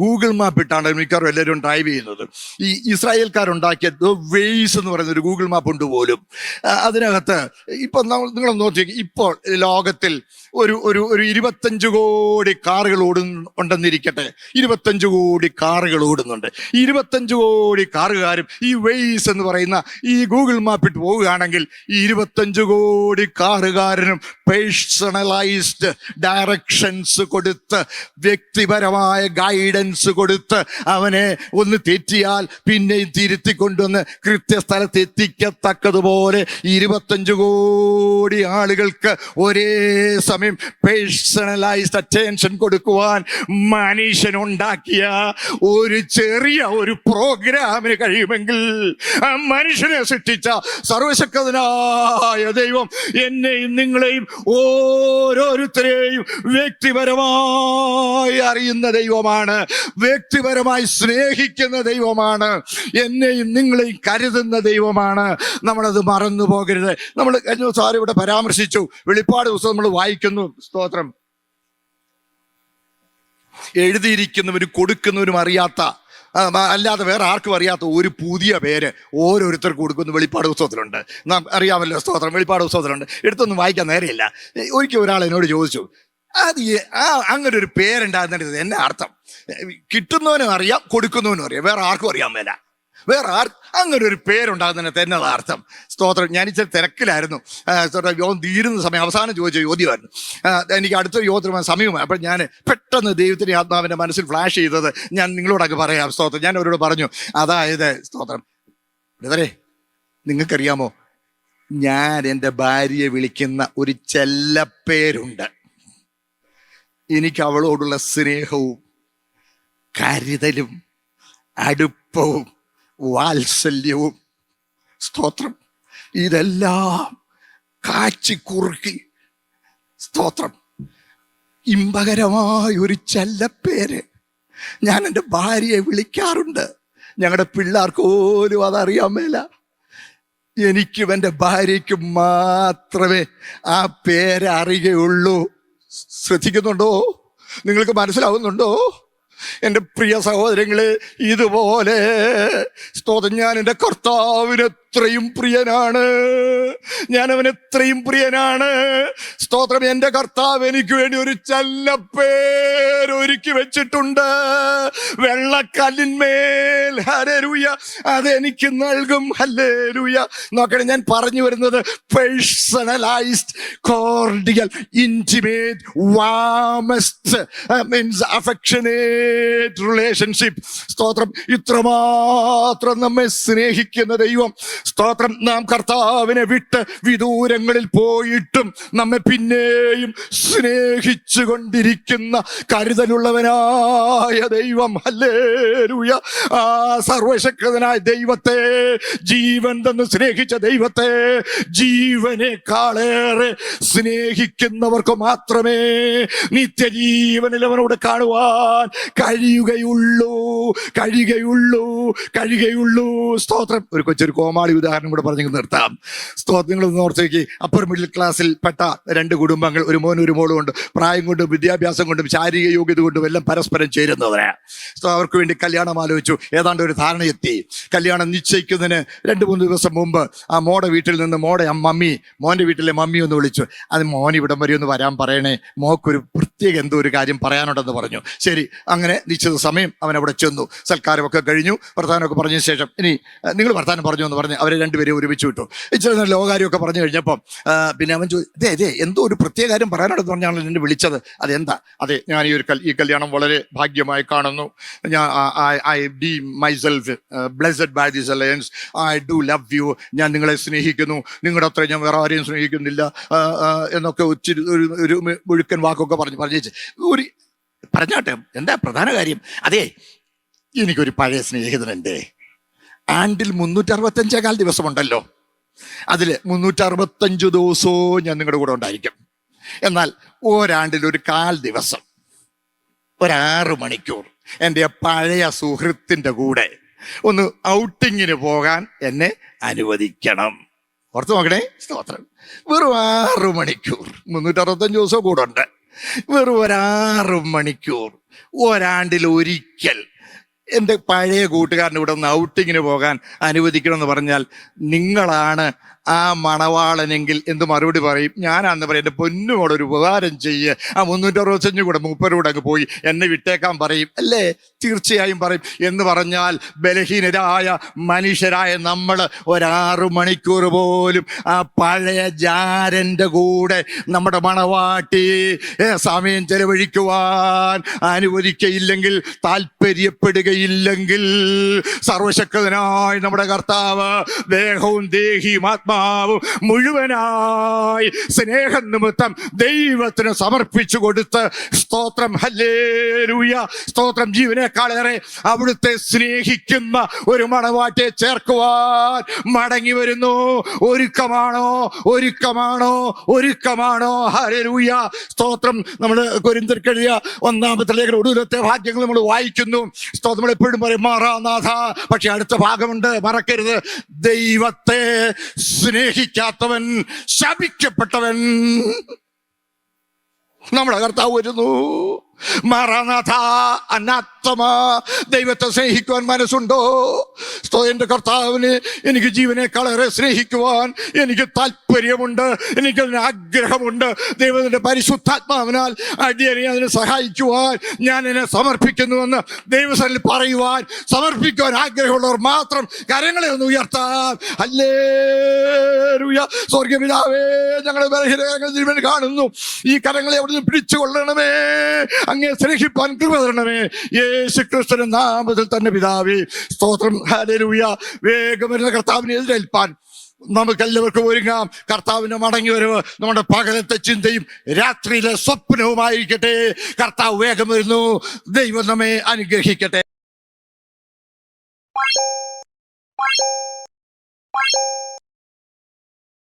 ഗൂഗിൾ മാപ്പ് ഇട്ടാണ് മിക്കവാറും എല്ലാവരും ഡ്രൈവ് ചെയ്യുന്നത്. ഈ ഇസ്രായേൽക്കാരുണ്ടാക്കിയ വെയ്സ് എന്ന് പറയുന്ന ഒരു ഗൂഗിൾ മാപ്പ് ഉണ്ട് പോലും. അതിനകത്ത് ഇപ്പൊ നിങ്ങൾ നോക്കി ഇപ്പോൾ ലോകത്തിൽ ഒരു ഒരു ഒരു ഇരുപത്തഞ്ച് കോടി കാറുകൾ ഓടുന്നു ഉണ്ടെന്നിരിക്കട്ടെ. ഇരുപത്തഞ്ച് കോടി കാറുകൾ ഓടുന്നുണ്ട്. ഇരുപത്തഞ്ച് കോടി കാറുകാരും ഈ വെയ്സ് എന്ന് പറയുന്ന ഈ ഗൂഗിൾ മാപ്പ് ഇട്ട് പോവുകയാണെങ്കിൽ ഈ ഇരുപത്തഞ്ച് കോടി കാറുകാരനും പേഴ്സണലൈസ്ഡ് ഡയറക്ഷൻസ് കൊടുത്ത് വ്യക്തിപരമായ ഗൈഡൻസ് കൊടുത്ത് അവനെ ഒന്ന് തെറ്റിയാൽ പിന്നെയും തിരുത്തി കൊണ്ടുവന്ന് കൃത്യസ്ഥലത്ത് എത്തിക്കത്തക്കതുപോലെ ഇരുപത്തഞ്ച് കോടി ആളുകൾക്ക് ഒരേ സമയം പേഴ്സണലൈസ്ഡ് അറ്റൻഷൻ കൊടുക്കുവാൻ മനുഷ്യൻ ഉണ്ടാക്കിയ ഒരു ചെറിയ ഒരു പ്രോഗ്രാമിന് കഴിയുമെങ്കിൽ ആ മനുഷ്യനെ സൃഷ്ടിച്ച സർവശക്തനായ ദൈവം എന്നെയും നിങ്ങളെയും ഓരോരുത്തരെയും വ്യക്തിപരമായി അറിയുന്ന ദൈവമാണ് വ്യക്തിപരമായി സ്നേഹിക്കുന്ന ദൈവമാണ് എന്നെയും നിങ്ങളെയും കരുതുന്ന ദൈവമാണ്. നമ്മളത് മറന്നു പോകരുത്. നമ്മൾ കഴിഞ്ഞ ദിവസം ആരും ഇവിടെ പരാമർശിച്ചു. വെളിപ്പാട് ദിവസം നമ്മൾ വായിക്കുന്നു. സ്തോത്രം. എഴുതിയിരിക്കുന്നവരും കൊടുക്കുന്നവരും അറിയാത്ത അല്ലാതെ വേറെ ആർക്കും അറിയാത്ത ഒരു പുതിയ പേര് ഓരോരുത്തർക്ക് കൊടുക്കുന്ന വെളിപ്പാട് പുസ്തകത്തിലുണ്ട്. നാം അറിയാമല്ലോ സ്തോത്രം വെളിപ്പാട് പുസ്തകത്തിലുണ്ട്. എടുത്തൊന്നും വായിക്കാൻ നേരെയില്ല. ഒരിക്കലും ഒരാൾ എന്നോട് ചോദിച്ചു അത് ആ അങ്ങനെ ഒരു പേരുണ്ടാകുന്നത് എന്നെ അർത്ഥം? കിട്ടുന്നവനും അറിയാം കൊടുക്കുന്നവനും അറിയാം വേറെ ആർക്കും അറിയാൻ മേല. വേറെ ആർ അങ്ങനെ ഒരു പേരുണ്ടാകുന്നതിന് തന്നെയുള്ള അർത്ഥം. സ്തോത്രം. ഞാൻ ഇച്ചിരി തിരക്കിലായിരുന്നു. സ്തോത്രം. യോഗം തീരുന്ന സമയം അവസാനം ചോദിച്ച ചോദ്യമായിരുന്നു എനിക്ക് അടുത്ത യോഗത്തിന് സമയമായി. അപ്പോൾ ഞാൻ പെട്ടെന്ന് ദൈവത്തിന്റെ ആത്മാവിന്റെ മനസ്സിൽ ഫ്ലാഷ് ചെയ്തത് ഞാൻ നിങ്ങളോടൊക്കെ പറയാം. സ്തോത്രം. ഞാൻ അവരോട് പറഞ്ഞു അതായത് സ്തോത്രം. ബ്രദറെ നിങ്ങൾക്കറിയാമോ? ഞാൻ എന്റെ ഭാര്യയെ വിളിക്കുന്ന ഒരു ചെല്ലപ്പേരുണ്ട് എനിക്ക് അവളോടുള്ള സ്നേഹവും കരുതലും അടുപ്പവും വാത്സല്യവും സ്തോത്രം. ഇതെല്ലാം കാച്ചിക്കുറുക്കി സ്തോത്രം. ഇമ്പകരമായ ഒരു ചെല്ലപ്പേര്. ഞാൻ എന്റെ ഭാര്യയെ വിളിക്കാറുണ്ട്. ഞങ്ങളുടെ പിള്ളേർക്ക് പോലും അതറിയാൻ മേല. എനിക്കും എന്റെ ഭാര്യയ്ക്കും മാത്രമേ ആ പേര് അറിയുകയുള്ളൂ ശ്രദ്ധിക്കുന്നുണ്ടോ? നിങ്ങൾക്ക് മനസ്സിലാവുന്നുണ്ടോ? എന്റെ പ്രിയ സഹോദരങ്ങളെ ഇതുപോലെ സ്തോത്രം ഞാൻ എന്റെ കർത്താവിന് എത്രയും പ്രിയനാണ്. ഞാൻ അവൻ എത്രയും പ്രിയനാണ്. സ്തോത്രം എന്റെ കർത്താവ് എനിക്ക് വേണ്ടി ഒരു ചല്ലപ്പേരൊരുക്കി വെച്ചിട്ടുണ്ട്. വെള്ളക്കല്ലിന്മേൽ. ഹരൂയ അതെനിക്ക് നൽകും. ഹല്ലേലൂയ. നോക്കണേ ഞാൻ പറഞ്ഞു വരുന്നത് personalised cordial intimate warmest means affectionate relationship സ്തോത്രം ഇത്രമാത്രം നമ്മെ സ്നേഹിക്കുന്ന ദൈവം സ്തോത്രം നാം കർത്താവിനെ വിട്ട് വിദൂരങ്ങളിൽ പോയിട്ടും നമ്മെ പിന്നെയും സ്നേഹിച്ചു കൊണ്ടിരിക്കുന്ന കരുതലുള്ളവനായ ദൈവം. ഹല്ലേലൂയ. ആ സർവശക്തനായ ദൈവത്തെ ജീവൻ തന്ന് സ്നേഹിച്ച ദൈവത്തെ ജീവനേക്കാളേറെ സ്നേഹിക്കുന്നവർക്ക് മാത്രമേ നിത്യജീവനിൽ അവനോട് കാണുവാൻ കഴിയുകയുള്ളൂ. കഴിയുകയുള്ളൂ. കഴിയുകയുള്ളൂ. സ്തോത്രം. ഒരു കൊച്ചൊരു കോമാളി ഉദാഹരണം കൂടെ പറഞ്ഞു നിർത്താം. സ്തോത്രങ്ങൾ ഓർത്തേക്ക് അപ്പർ മിഡിൽ ക്ലാസ്സിൽ പെട്ട രണ്ട് കുടുംബങ്ങൾ ഒരു മോനും ഒരു മോളും ഉണ്ട്. പ്രായം കൊണ്ടും വിദ്യാഭ്യാസം കൊണ്ടും ശാരീരിക യോഗ്യത കൊണ്ടും എല്ലാം പരസ്പരം ചേരുന്നവരാണ് സോ അവർക്ക് വേണ്ടി കല്യാണം ആലോചിച്ചു. ഏതാണ്ട് ഒരു ധാരണ എത്തി. കല്യാണം നിശ്ചയിക്കുന്നതിന് രണ്ട് മൂന്ന് ദിവസം മുമ്പ് ആ മോടെ വീട്ടിൽ നിന്ന് മോടെ ആ മമ്മി മോന്റെ വീട്ടിലെ മമ്മി ഒന്ന് വിളിച്ചു. അത് മോൻ ഇവിടം വരെ ഒന്ന് വരാൻ പറയണേ. മോക്കൊരു പ്രത്യേക എന്തോ ഒരു കാര്യം പറയാനുണ്ടെന്ന് പറഞ്ഞു. ശരി അങ്ങനെ നിശ്ചിത സമയം അവൻ അവിടെ ചെന്നു. സൽക്കാരമൊക്കെ കഴിഞ്ഞു. വർത്താനമൊക്കെ പറഞ്ഞതിന് ശേഷം ഇനി നിങ്ങൾ വർത്താനം പറഞ്ഞു എന്ന് പറഞ്ഞ് അവരെ രണ്ടുപേരും ഒരുമിച്ച് വിട്ടു. ഇച്ചിരി ലോകാര്യമൊക്കെ പറഞ്ഞു കഴിഞ്ഞപ്പം പിന്നെ അവൻ ചോദിച്ചു അതെ അതെ എന്തോ ഒരു പ്രത്യേക കാര്യം പറയാനുണ്ടെന്ന് പറഞ്ഞാണ് എന്നെ വിളിച്ചത്. അതെന്താ? അതെ ഞാൻ ഈ ഒരു ഈ കല്യാണം വളരെ ഭാഗ്യമായി കാണുന്നു. ഞാൻ I deem myself blessed by this alliance I do love you ഞാൻ നിങ്ങളെ സ്നേഹിക്കുന്നു. നിങ്ങളുടെ ഞാൻ വേറെ ആരെയും സ്നേഹിക്കുന്നില്ല. എന്നൊക്കെ ഒത്തിരി ഒരു ഒരു മുഴുക്കൻ വാക്കൊക്കെ പറഞ്ഞു പറഞ്ഞേച്ച്. ഒരു പറഞ്ഞാട്ടെ എന്താ പ്രധാന കാര്യം? അതെ എനിക്കൊരു പഴയ സ്നേഹിതനുണ്ട്. ആണ്ടിൽ മുന്നൂറ്ററുപത്തഞ്ചേകാൽ ദിവസമുണ്ടല്ലോ. അതിൽ മുന്നൂറ്ററുപത്തഞ്ച് ദിവസവും ഞാൻ നിങ്ങളുടെ കൂടെ ഉണ്ടായിരിക്കും. എന്നാൽ ഒരാണ്ടിൽ ഒരു കാൽ ദിവസം ഒരാറ് മണിക്കൂർ എന്റെ പഴയ സുഹൃത്തിന്റെ കൂടെ ഒന്ന് ഔട്ടിങ്ങിന് പോകാൻ എന്നെ അനുവദിക്കണം. ഓർത്ത് നോക്കണേ സ്തോത്രം. വെറും ആറ് മണിക്കൂർ മുന്നൂറ്ററുപത്തഞ്ച് ദിവസം കൂടെ ഉണ്ട്. വെറും ഒരാറ് മണിക്കൂർ ഒരാണ്ടിൽ ഒരിക്കൽ എന്റെ പഴയ കൂട്ടുകാരന്റെ കൂടെ ഒന്ന് ഔട്ടിങ്ങിന് പോകാൻ അനുവദിക്കണമെന്ന് പറഞ്ഞാൽ നിങ്ങളാണ് ആ മണവാളനെങ്കിൽ എന്ത് മറുപടി പറയും? ഞാനാന്ന് പറയും എന്റെ പൊന്നുമോടെ ഒരു ഉപകാരം ചെയ്യ്. ആ മുന്നൂറ്ററുപത്തഞ്ച് കൂടെ മൂപ്പരൂടെ അങ്ങ് പോയി. എന്നെ വിട്ടേക്കാൻ പറയും. അല്ലേ? തീർച്ചയായും പറയും. എന്ന് പറഞ്ഞാൽ ബലഹീനരായ മനുഷ്യരായ നമ്മൾ ഒരാറ് മണിക്കൂർ പോലും ആ പഴയ ജാരന്റെ കൂടെ നമ്മുടെ മണവാട്ടി സമയം ചെലവഴിക്കുവാൻ അനുവദിക്കയില്ലെങ്കിൽ താല്പര്യപ്പെടുകയില്ലെങ്കിൽ സർവശക്തനായ നമ്മുടെ കർത്താവ് ദേഹവും ദേഹിയും ആത്മാവും മുഴുവനായി സ്നേഹം നിമിത്തം ദൈവത്തിന് സമർപ്പിച്ചു കൊടുത്ത് സ്തോത്രം. ഹല്ലേലൂയ. സ്തോത്രം. ജീവനേക്കാളേറെ അവിടുത്തെ സ്നേഹിക്കുന്ന ഒരു മണവാട്ടിയെ ചേർക്കുവാൻ മടങ്ങി വരുന്നു. ഒരുക്കമാണോ? ഒരുക്കമാണോ? ഒരുക്കമാണോ? ഹല്ലേലൂയ. സ്തോത്രം. നമ്മൾ കൊരിന്തർക്കെഴുതിയ ഒന്നാമത്തെ ലേഖനം ഒടുവിലത്തെ ഭാഗ്യങ്ങൾ നമ്മൾ വായിക്കുന്നു. സ്തോത്രം. നമ്മൾ എപ്പോഴും പറയും മാറാനാഥ പക്ഷെ അടുത്ത ഭാഗമുണ്ട്. മറക്കരുത്. ദൈവത്തെ സ്നേഹിക്കാത്തവൻ ശപിക്കപ്പെട്ടവൻ. നമ്മുടെ കർത്താവ് വരുന്നു. മാറാനാഥ അനാത്തമ ദൈവത്തെ സ്നേഹിക്കുവാൻ മനസ്സുണ്ടോ? എന്റെ കർത്താവിന് എനിക്ക് ജീവനേക്കാളേറെ സ്നേഹിക്കുവാൻ എനിക്ക് താല്പര്യമുണ്ട്. എനിക്ക് അതിന് ആഗ്രഹമുണ്ട്. ദൈവത്തിന്റെ പരിശുദ്ധാത്മാവിനാൽ അടിയനെ അതിനെ സഹായിക്കുവാൻ ഞാൻ എന്നെ സമർപ്പിക്കുന്നുവെന്ന് ദൈവസനിൽ പറയുവാൻ സമർപ്പിക്കുവാൻ ആഗ്രഹമുള്ളവർ മാത്രം കരങ്ങളെ ഒന്ന് ഉയർത്താൻ. അല്ലേ സ്വർഗപിതാവേ ഞങ്ങൾ കാണുന്നു. ഈ കരങ്ങളെ അവിടുന്ന് പിടിച്ചുകൊള്ളണമേ. അങ്ങേ സ്നേഹിപ്പാൻ കൃപ തരണമേ. യേശു ക്രിസ്തുവിന്റെ നാമത്തിൽ തന്നെ പിതാവേ സ്തോത്രം. ഹല്ലേലൂയ. വേഗം വരുന്ന കർത്താവിനെ എതിരേൽപ്പാൻ നമുക്ക് എല്ലാവർക്കും ഒരുങ്ങാം. കർത്താവിന്റെ മടങ്ങി വരവ് നമ്മുടെ പകലത്തെ ചിന്തയും രാത്രിയിലെ സ്വപ്നവുമായിരിക്കട്ടെ. കർത്താവ് വേഗം വരുന്നു ദൈവം നമ്മെ അനുഗ്രഹിക്കട്ടെ.